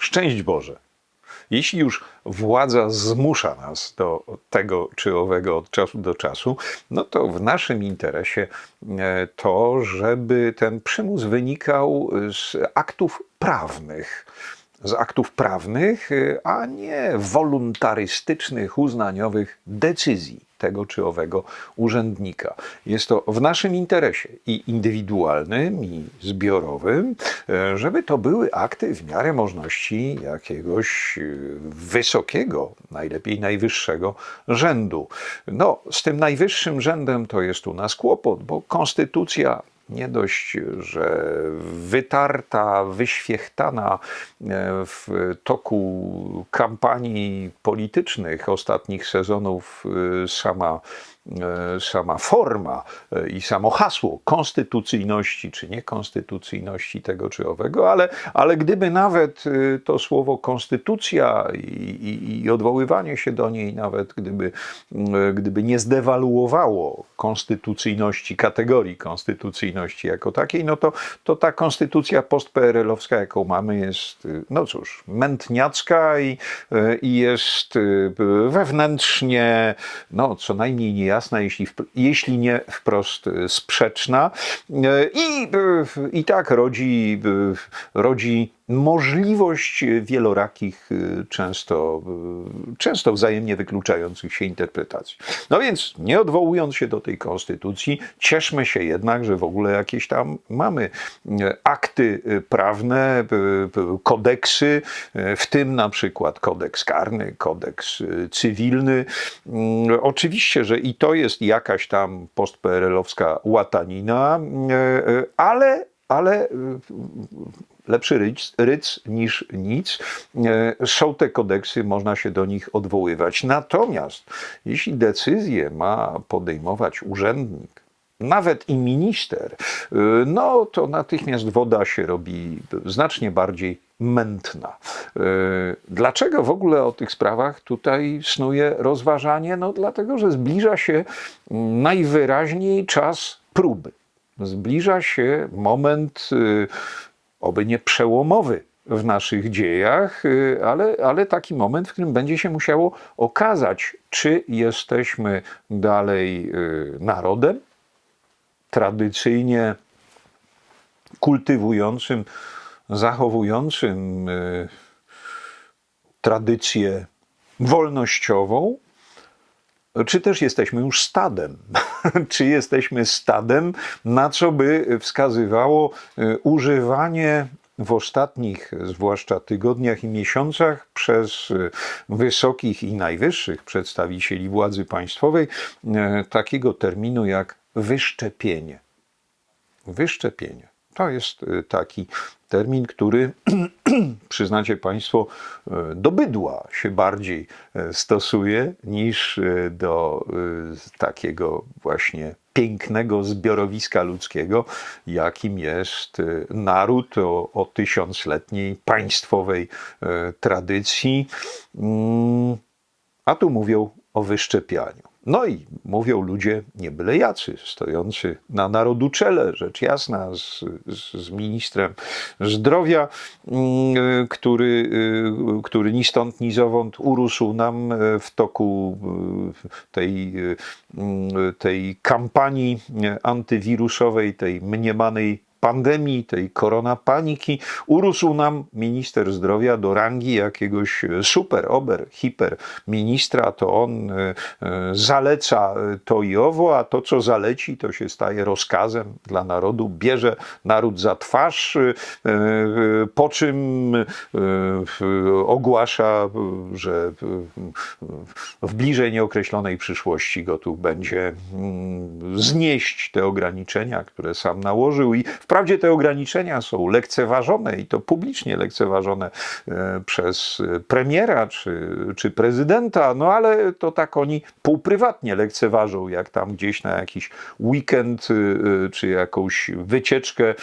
Szczęść Boże! Jeśli już władza zmusza nas do tego czy owego od czasu do czasu, no to w naszym interesie e, to, żeby ten przymus wynikał z aktów prawnych. Z aktów prawnych, e, a nie wolontarystycznych, uznaniowych decyzji tego czy owego urzędnika. Jest to w naszym interesie i indywidualnym, i zbiorowym, e, żeby to były akty w miarę możliwości jakiegoś e, wysokiego, najlepiej najwyższego rzędu. No, z tym najwyższym rzędem to jest u nas kłopot, bo konstytucja nie dość, że wytarta, wyświechtana e, w toku kampanii politycznych ostatnich sezonów e, sama, sama forma i samo hasło konstytucyjności czy niekonstytucyjności tego czy owego, ale, ale gdyby nawet to słowo konstytucja i, i, i odwoływanie się do niej, nawet gdyby, gdyby nie zdewaluowało konstytucyjności, kategorii konstytucyjności, jako takiej, no to, to ta konstytucja post-PRL-owska, jaką mamy, jest, no cóż, mętniacka i, i jest wewnętrznie, no co najmniej niejasna, jeśli, jeśli nie wprost sprzeczna. I, i tak rodzi, rodzi możliwość wielorakich, często, często wzajemnie wykluczających się interpretacji. No więc, nie odwołując się do tej konstytucji, cieszmy się jednak, że w ogóle jakieś tam mamy akty prawne, kodeksy, w tym na przykład kodeks karny, kodeks cywilny. Oczywiście, że i to jest jakaś tam postperelowska łatanina, ale ale lepszy ryc, ryc niż nic. E, są te kodeksy, można się do nich odwoływać. Natomiast jeśli decyzję ma podejmować urzędnik, nawet i minister, e, no to natychmiast woda się robi znacznie bardziej mętna. E, dlaczego w ogóle o tych sprawach tutaj snuje rozważanie? No dlatego, że zbliża się najwyraźniej czas próby. Zbliża się moment oby nie przełomowy w naszych dziejach, y, ale, ale taki moment, w którym będzie się musiało okazać, czy jesteśmy dalej y, narodem tradycyjnie kultywującym, zachowującym y, tradycję wolnościową, czy też jesteśmy już stadem? czy jesteśmy stadem, na co by wskazywało y, używanie w ostatnich, zwłaszcza tygodniach i miesiącach, przez y, wysokich i najwyższych przedstawicieli władzy państwowej y, takiego terminu jak wyszczepienie. Wyszczepienie. To jest taki termin, który przyznacie Państwo, e, do bydła się bardziej e, stosuje niż do takiego właśnie pięknego zbiorowiska ludzkiego, jakim jest naród o, o tysiącletniej państwowej tradycji. Mm, a tu mówią o wyszczepianiu. No i mówią ludzie nie byle jacy, stojący na narodu czele, rzecz jasna, z, z, ministrem zdrowia, mm, który, y, który ni stąd, ni zowąd urósł nam w toku y, tej, y, tej kampanii antywirusowej, tej mniemanej pandemii, tej korona paniki, urósł nam minister zdrowia do rangi jakiegoś super, ober, hiper ministra, to on e, e, zaleca to i owo, a to, co zaleci, to się staje rozkazem dla narodu, bierze naród za twarz, e, po czym ogłasza, że w bliżej nieokreślonej przyszłości gotów będzie mm, znieść te ograniczenia, które sam nałożył i w Wprawdzie te ograniczenia są lekceważone i to publicznie lekceważone e, przez premiera czy, czy prezydenta, no ale to tak oni półprywatnie lekceważą, jak tam gdzieś na jakiś weekend, e, czy jakąś wycieczkę, e,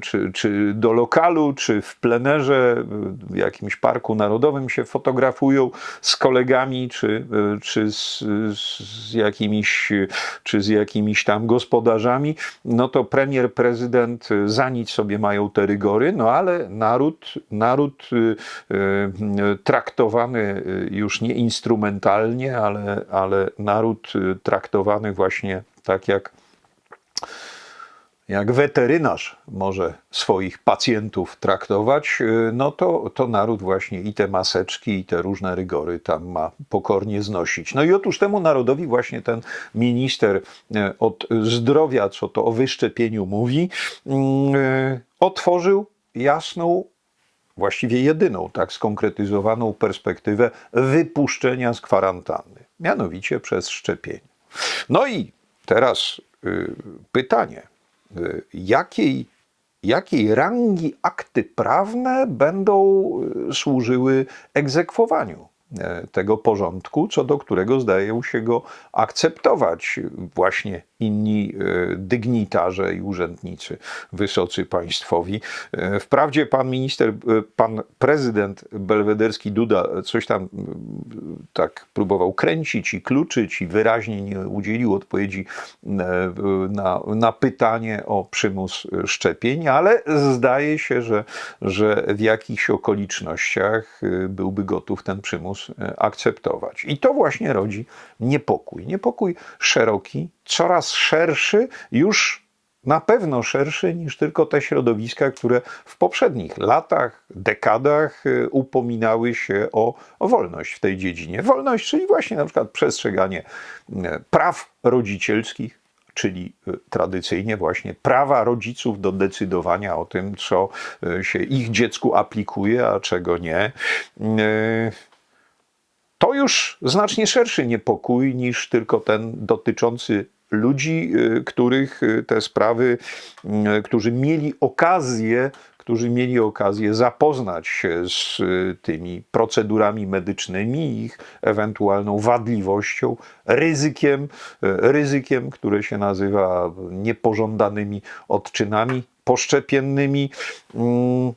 czy, czy do lokalu, czy w plenerze, w jakimś parku narodowym się fotografują z kolegami, czy, czy z, z jakimiś, czy z jakimiś tam gospodarzami, no to premier, prezydent prezydent, y, za nic sobie mają te rygory, no ale naród, naród y, y, traktowany już nie instrumentalnie, ale, ale naród traktowany właśnie tak jak jak weterynarz może swoich pacjentów traktować, y, no to, to naród właśnie i te maseczki, i te różne rygory tam ma pokornie znosić. No i otóż temu narodowi właśnie ten minister y, od zdrowia, co to o wyszczepieniu mówi, y, otworzył jasną, właściwie jedyną tak skonkretyzowaną perspektywę wypuszczenia z kwarantanny, mianowicie przez szczepienie. No i teraz pytanie, jakiej, jakiej rangi akty prawne będą y, służyły egzekwowaniu tego porządku, co do którego zdają się go akceptować właśnie inni e, dygnitarze i urzędnicy wysocy państwowi. E, Wprawdzie pan minister, e, pan prezydent belwederski Duda coś tam tak próbował kręcić i kluczyć i wyraźnie nie udzielił odpowiedzi e, na, na pytanie o przymus szczepień, ale zdaje się, że, że w jakichś okolicznościach e, byłby gotów ten przymus e, akceptować. I to właśnie rodzi niepokój. Niepokój szeroki, coraz szerszy, już na pewno szerszy niż tylko te środowiska, które w poprzednich latach, dekadach y, upominały się o, wolność w tej dziedzinie. Wolność, czyli właśnie na przykład przestrzeganie y, praw rodzicielskich, czyli tradycyjnie właśnie prawa rodziców do decydowania o tym, co się ich dziecku aplikuje, a czego nie. To już znacznie szerszy niepokój niż tylko ten dotyczący ludzi, y, których y, te sprawy, y, którzy mieli okazję, którzy mieli okazję zapoznać się z tymi procedurami medycznymi, ich ewentualną wadliwością, ryzykiem, ryzykiem, które się nazywa niepożądanymi odczynami poszczepiennymi. Mm,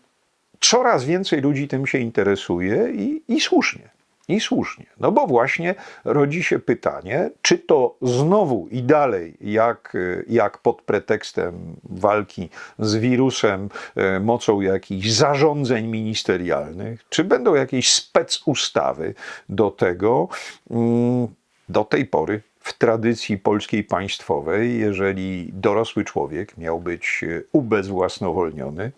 Coraz więcej ludzi tym się interesuje i, i słusznie. I słusznie, no bo właśnie rodzi się pytanie, czy to znowu i dalej, jak, jak pod pretekstem walki z wirusem, e, mocą jakichś zarządzeń ministerialnych, czy będą jakieś specustawy do tego. Mm, Do tej pory w tradycji polskiej państwowej, jeżeli dorosły człowiek miał być ubezwłasnowolniony,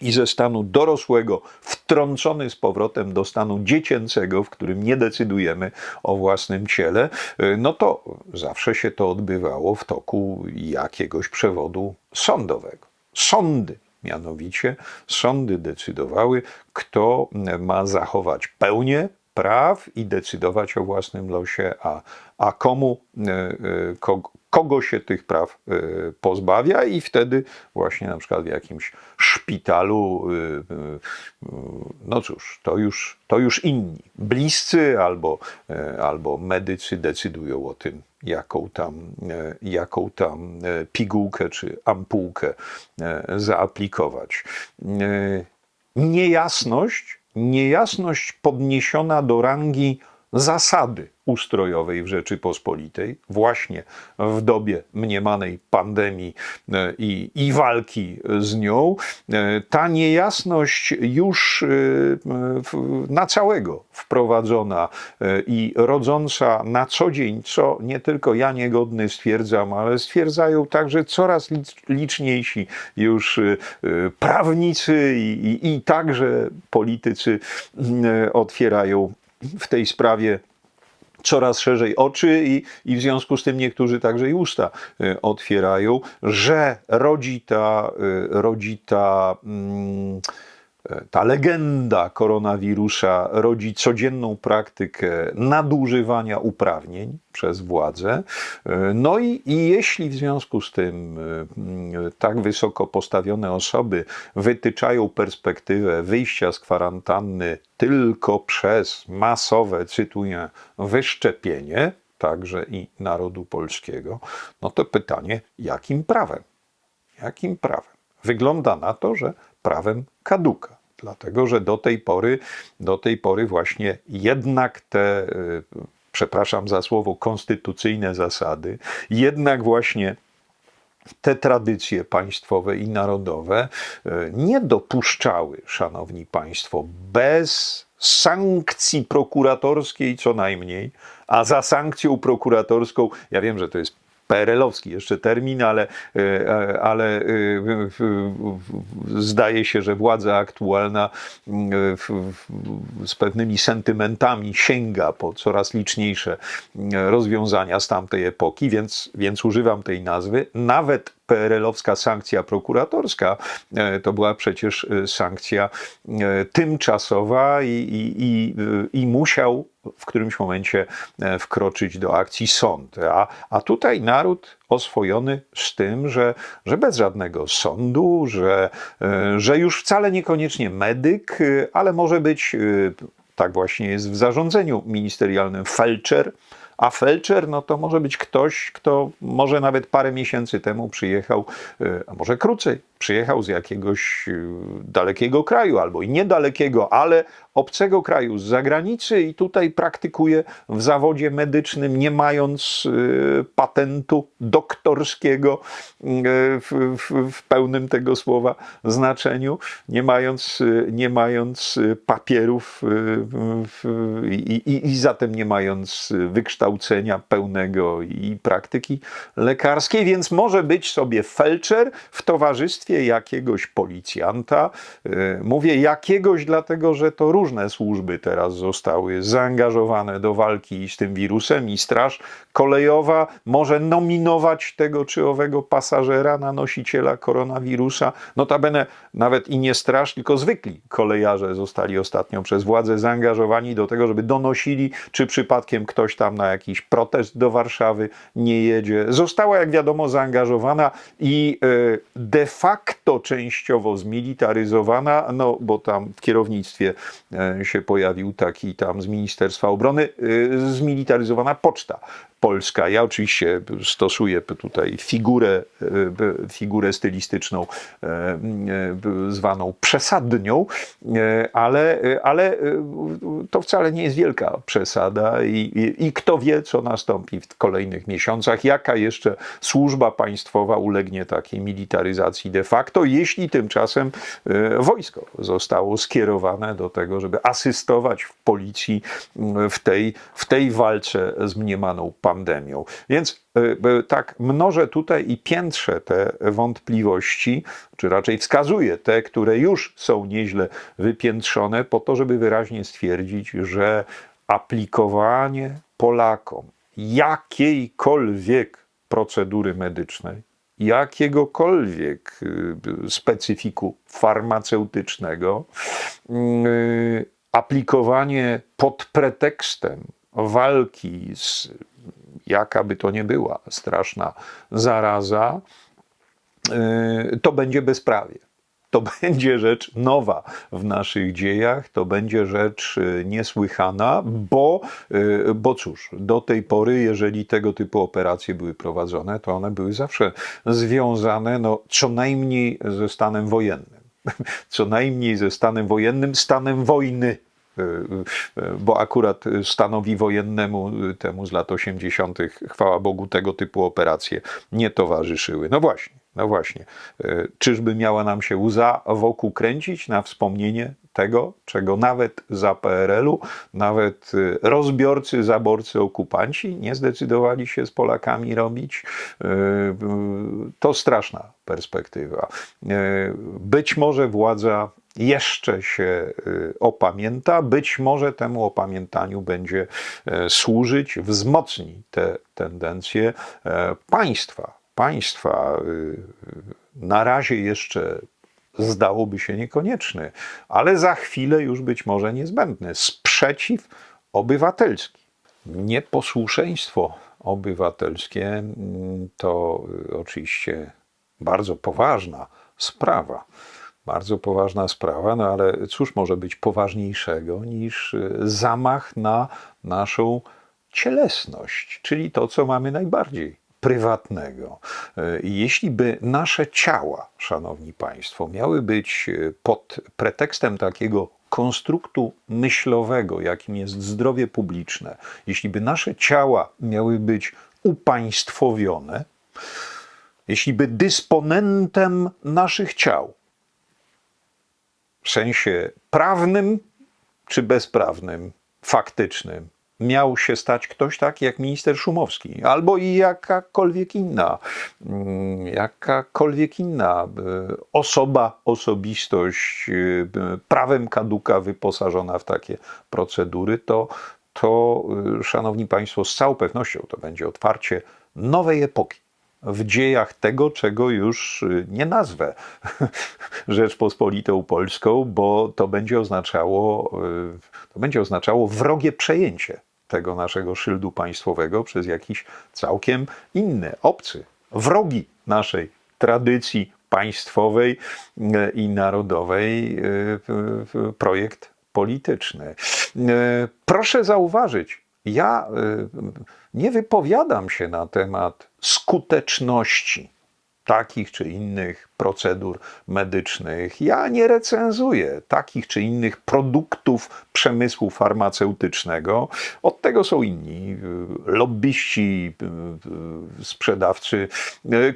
i ze stanu dorosłego wtrącony z powrotem do stanu dziecięcego, w którym nie decydujemy o własnym ciele, y, no to zawsze się to odbywało w toku jakiegoś przewodu sądowego. Sądy. Mianowicie sądy decydowały, kto ma zachować pełnię praw i decydować o własnym losie, a, a komu, e, e, kogo, się tych praw e, pozbawia, i wtedy właśnie na przykład w jakimś szpitalu, e, e, no cóż, to już, to już inni, bliscy albo, albo medycy decydują o tym, jaką tam, jaką tam pigułkę czy ampułkę zaaplikować. Niejasność, niejasność podniesiona do rangi zasady ustrojowej w Rzeczypospolitej, właśnie w dobie mniemanej pandemii e, i, i walki z nią, e, ta niejasność już e, na całego wprowadzona i rodząca na co dzień, co nie tylko ja niegodny stwierdzam, ale stwierdzają także coraz licz- liczniejsi już prawnicy i, i, i także politycy otwierają w tej sprawie coraz szerzej oczy i, i w związku z tym niektórzy także i usta y, otwierają, że rodzi ta, y, rodzi ta, mm, ta legenda koronawirusa, rodzi codzienną praktykę nadużywania uprawnień przez władzę. Y, No i, i jeśli w związku z tym mm, tak wysoko postawione osoby wytyczają perspektywę wyjścia z kwarantanny tylko przez masowe, cytuję, wyszczepienie, także i narodu polskiego, no to pytanie, jakim prawem? Jakim prawem? Wygląda na to, że prawem kaduka. Dlatego, że do tej pory, do tej pory właśnie jednak te, y, przepraszam za słowo, konstytucyjne zasady, jednak właśnie te tradycje państwowe i narodowe e, nie dopuszczały, szanowni państwo, bez sankcji prokuratorskiej co najmniej, a za sankcją prokuratorską, ja wiem, że to jest PRL-owski jeszcze termin, ale, e, ale e, w- w- zdaje się, że władza aktualna z pewnymi sentymentami sięga po coraz liczniejsze rozwiązania z tamtej epoki, więc, więc używam tej nazwy. Nawet PRL-owska sankcja prokuratorska e, to była przecież e, sankcja e, tymczasowa i, i, i, i musiał w którymś momencie wkroczyć do akcji sąd. A, a tutaj naród oswojony z tym, że, że bez żadnego sądu, że, że już wcale niekoniecznie medyk, ale może być, tak właśnie jest w zarządzeniu ministerialnym, felczer, a felczer, no to może być ktoś, kto może nawet parę miesięcy temu przyjechał, e, a może krócej, przyjechał z jakiegoś e, dalekiego kraju, albo i niedalekiego, ale obcego kraju, z zagranicy i tutaj praktykuje w zawodzie medycznym, nie mając e, patentu doktorskiego w, w, w pełnym tego słowa znaczeniu, nie mając, nie mając papierów i, i, i zatem nie mając wykształcenia pełnego i praktyki lekarskiej, więc może być sobie felczer w towarzystwie jakiegoś policjanta. E, Mówię jakiegoś, dlatego że to różne służby teraz zostały zaangażowane do walki z tym wirusem i Straż Kolejowa może nominować tego czy owego pasażera na nosiciela koronawirusa. Notabene nawet i nie straż, tylko zwykli kolejarze zostali ostatnio przez władze zaangażowani do tego, żeby donosili, czy przypadkiem ktoś tam na jakiś protest do Warszawy nie jedzie. Została, jak wiadomo, zaangażowana i e, de facto częściowo zmilitaryzowana, no bo tam w kierownictwie e, się pojawił taki tam z Ministerstwa Obrony, e, zmilitaryzowana poczta polska. Ja oczywiście stosuję tutaj figurę, figurę stylistyczną zwaną przesadnią, ale, ale to wcale nie jest wielka przesada i, i, i kto wie, co nastąpi w kolejnych miesiącach, jaka jeszcze służba państwowa ulegnie takiej militaryzacji de facto, jeśli tymczasem e, wojsko zostało skierowane do tego, żeby asystować w policji m, w tej, w tej walce z mniemaną pandemią. Więc e, e, tak mnożę tutaj i piętrzę te wątpliwości, czy raczej wskazuję te, które już są nieźle wypiętrzone, po to, żeby wyraźnie stwierdzić, że aplikowanie Polakom jakiejkolwiek procedury medycznej, jakiegokolwiek y, specyfiku farmaceutycznego, y, aplikowanie pod pretekstem walki z jaka by to nie była straszna zaraza, y, to będzie bezprawie. To będzie rzecz nowa w naszych dziejach, to będzie rzecz y, niesłychana, bo, y, bo cóż, do tej pory, jeżeli tego typu operacje były prowadzone, to one były zawsze związane no, co najmniej ze stanem wojennym. Co najmniej ze stanem wojennym, stanem wojny y, bo akurat stanowi wojennemu temu z lat 80., chwała Bogu, tego typu operacje nie towarzyszyły. No właśnie, no właśnie. Y, Czyżby miała nam się łza wokół kręcić na wspomnienie tego, czego nawet za PRL-u, nawet y, rozbiorcy, zaborcy, okupanci nie zdecydowali się z Polakami robić? Y, To straszna perspektywa. Być może władza jeszcze się opamięta, być może temu opamiętaniu będzie e, służyć, wzmocni te tendencje e, państwa. Państwa y, na razie jeszcze zdałoby się niekonieczny, ale za chwilę już być może niezbędny. Sprzeciw obywatelski. Nieposłuszeństwo obywatelskie mm, to y, oczywiście bardzo poważna sprawa. Bardzo poważna sprawa, no ale cóż może być poważniejszego niż y, zamach na naszą cielesność, czyli to, co mamy najbardziej prywatnego. Y, Jeśli by nasze ciała, szanowni państwo, miały być y, pod pretekstem takiego konstruktu myślowego, jakim jest zdrowie publiczne, jeśli by nasze ciała miały być upaństwowione, jeśli by dysponentem naszych ciał, w sensie prawnym czy bezprawnym, faktycznym, miał się stać ktoś taki jak minister Szumowski, albo i jakakolwiek inna, mm, jakakolwiek inna y, osoba, osobistość, y, prawem kaduka wyposażona w takie procedury, to, to, y, szanowni państwo, z całą pewnością to będzie otwarcie nowej epoki w dziejach tego, czego już nie nazwę Rzeczpospolitą Polską, bo to będzie oznaczało, to będzie oznaczało wrogie przejęcie tego naszego szyldu państwowego przez jakiś całkiem inny, obcy, wrogi naszej tradycji państwowej i narodowej projekt polityczny. Proszę zauważyć, ja nie wypowiadam się na temat skuteczności takich czy innych procedur medycznych. Ja nie recenzuję takich czy innych produktów przemysłu farmaceutycznego. Od tego są inni lobbyści, sprzedawcy,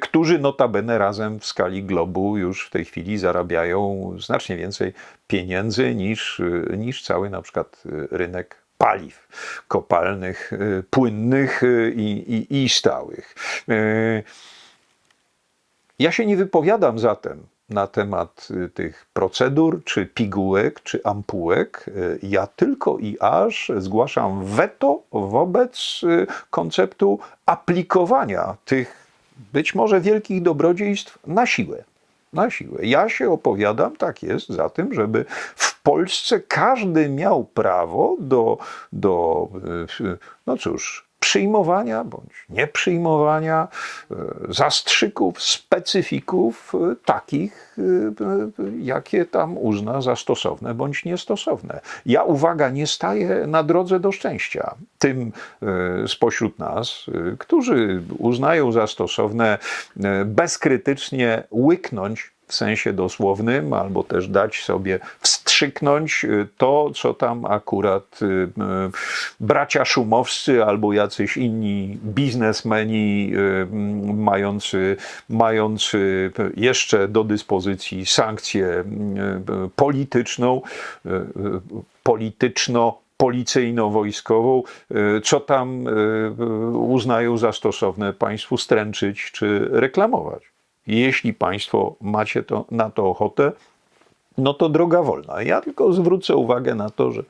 którzy notabene razem w skali globu już w tej chwili zarabiają znacznie więcej pieniędzy niż, niż cały na przykład rynek paliw kopalnych, płynnych i, i, i stałych. Ja się nie wypowiadam zatem na temat y, tych procedur, czy pigułek, czy ampułek. Y, ja tylko i aż zgłaszam weto wobec y, konceptu aplikowania tych być może wielkich dobrodziejstw na siłę. Na siłę. Ja się opowiadam, tak jest, za tym, żeby w Polsce każdy miał prawo do, do no cóż, przyjmowania bądź nieprzyjmowania e, zastrzyków, specyfików e, takich, e, jakie tam uzna za stosowne bądź niestosowne. Ja, uwaga, nie staję na drodze do szczęścia tym spośród nas, którzy uznają za stosowne bezkrytycznie łyknąć w sensie dosłownym, albo też dać sobie wstrzyknąć y, to, co tam akurat y, y, bracia szumowscy albo jacyś inni biznesmeni mający, mający jeszcze do dyspozycji sankcję polityczną, polityczno policyjno-wojskową, co tam uznają za stosowne państwu stręczyć czy reklamować. Jeśli Państwo macie to, na to ochotę, no to droga wolna. Ja tylko zwrócę uwagę na to, że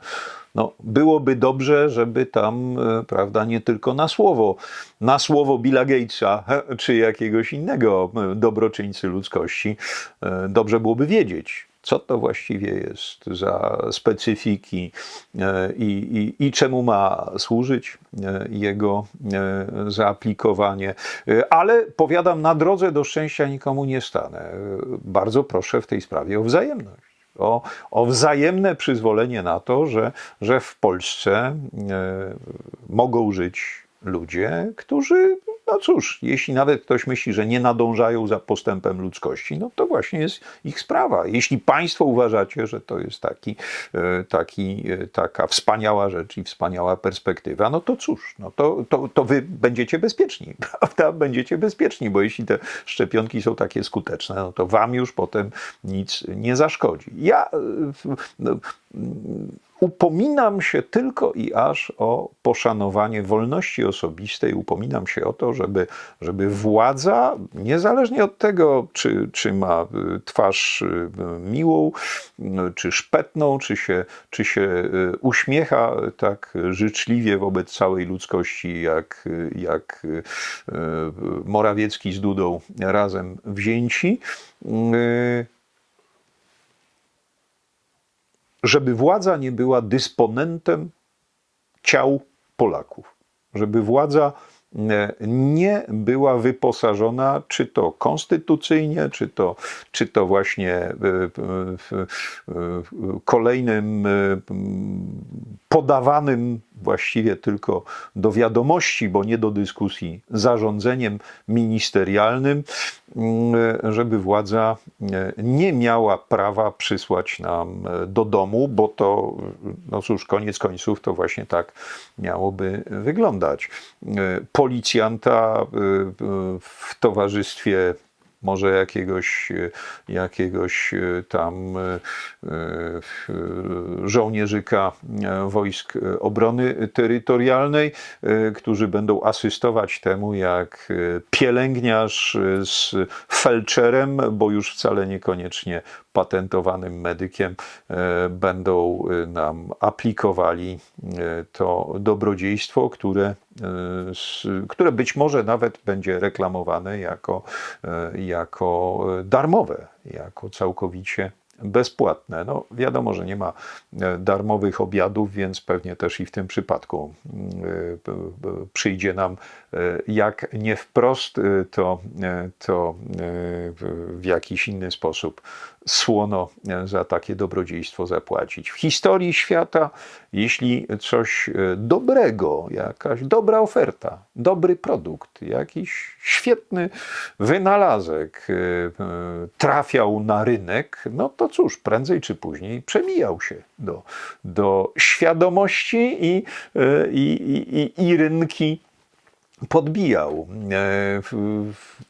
no, byłoby dobrze, żeby tam, e, prawda, nie tylko na słowo, na słowo Billa Gatesa czy jakiegoś innego e, dobroczyńcy ludzkości, e, dobrze byłoby wiedzieć, co to właściwie jest za specyfiki e, i, i, i, czemu ma służyć e, jego e, zaaplikowanie. Ale powiadam, na drodze do szczęścia nikomu nie stanę. Bardzo proszę w tej sprawie o wzajemność. O, o wzajemne przyzwolenie na to, że, że w Polsce mogą żyć ludzie, którzy no cóż, jeśli nawet ktoś myśli, że nie nadążają za postępem ludzkości, no to właśnie jest ich sprawa. Jeśli Państwo uważacie, że to jest taki, e, taki, e, taka wspaniała rzecz i wspaniała perspektywa, no to cóż, no to, to, to Wy będziecie bezpieczni, prawda? Będziecie bezpieczni, bo jeśli te szczepionki są takie skuteczne, no to Wam już potem nic nie zaszkodzi. Ja e, no, upominam się tylko i aż o poszanowanie wolności osobistej, upominam się o to, żeby, żeby władza, niezależnie od tego, czy, czy ma y, twarz y, miłą, y, czy szpetną, czy się, czy się uśmiecha tak życzliwie wobec całej ludzkości, jak, jak Morawiecki z Dudą razem wzięci, żeby władza nie była dysponentem ciał Polaków, żeby władza e, nie była wyposażona, czy to konstytucyjnie, czy to, czy to właśnie kolejnym e, podawanym właściwie tylko do wiadomości, bo nie do dyskusji, zarządzeniem ministerialnym, mm, żeby władza e, nie miała prawa przysłać nam e, do domu, bo to, no cóż, koniec końców to właśnie tak miałoby wyglądać. E, Policjanta w towarzystwie może jakiegoś, e, jakiegoś e, tam e, żołnierzyka wojsk obrony terytorialnej, którzy będą asystować temu, jak pielęgniarz z felczerem, bo już wcale niekoniecznie patentowanym medykiem, e, będą e, nam aplikowali e, to dobrodziejstwo, które, które być może nawet będzie reklamowane jako, jako darmowe, jako całkowicie bezpłatne. No, wiadomo, że nie ma darmowych obiadów, więc pewnie też i w tym przypadku mm, przyjdzie nam jak nie wprost, to, to w jakiś inny sposób słono e, za takie dobrodziejstwo zapłacić. W historii świata, jeśli coś e, dobrego, jakaś dobra oferta, dobry produkt, jakiś świetny wynalazek e, trafiał na rynek, no to cóż, prędzej czy później przemijał się do, do świadomości i, i, i, i, rynki podbijał.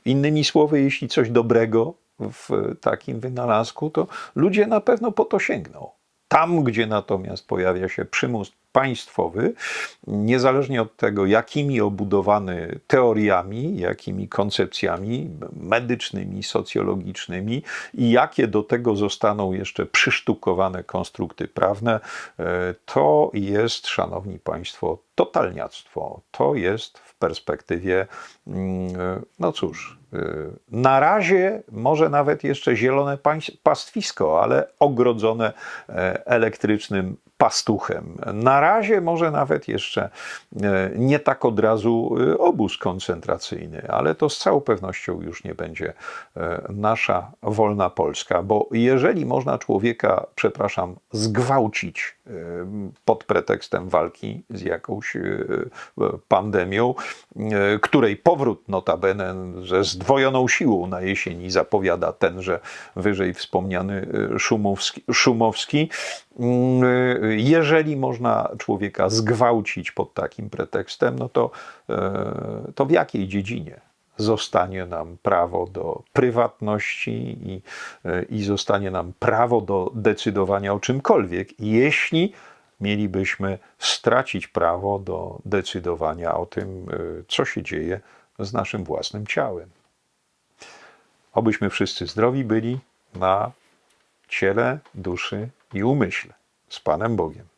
Innymi słowy, jeśli coś dobrego w takim wynalazku, to ludzie na pewno po to sięgną. Tam, gdzie natomiast pojawia się przymus państwowy, niezależnie od tego, jakimi obudowany teoriami, jakimi koncepcjami medycznymi, socjologicznymi i jakie do tego zostaną jeszcze przysztukowane konstrukty prawne, e, to jest, szanowni państwo, totalniactwo. To jest w perspektywie, mm, e, no cóż, e, na razie może nawet jeszcze zielone pastwisko, ale ogrodzone elektrycznym pastuchem. Na razie może nawet jeszcze e, nie tak od razu e, obóz koncentracyjny, ale to z całą pewnością już nie będzie e, nasza wolna Polska, bo jeżeli można człowieka, przepraszam, zgwałcić pod pretekstem walki z jakąś e, pandemią, e, której powrót notabene ze zdwojoną siłą na jesieni zapowiada tenże wyżej wspomniany Szumowski, Szumowski. Mm, Jeżeli można człowieka zgwałcić pod takim pretekstem, no to, to w jakiej dziedzinie? Zostanie nam prawo do prywatności i, e, i zostanie nam prawo do decydowania o czymkolwiek, jeśli mielibyśmy stracić prawo do decydowania o tym, e, co się dzieje z naszym własnym ciałem. Obyśmy wszyscy zdrowi byli na ciele, duszy i umyśle. Z Panem Bogiem.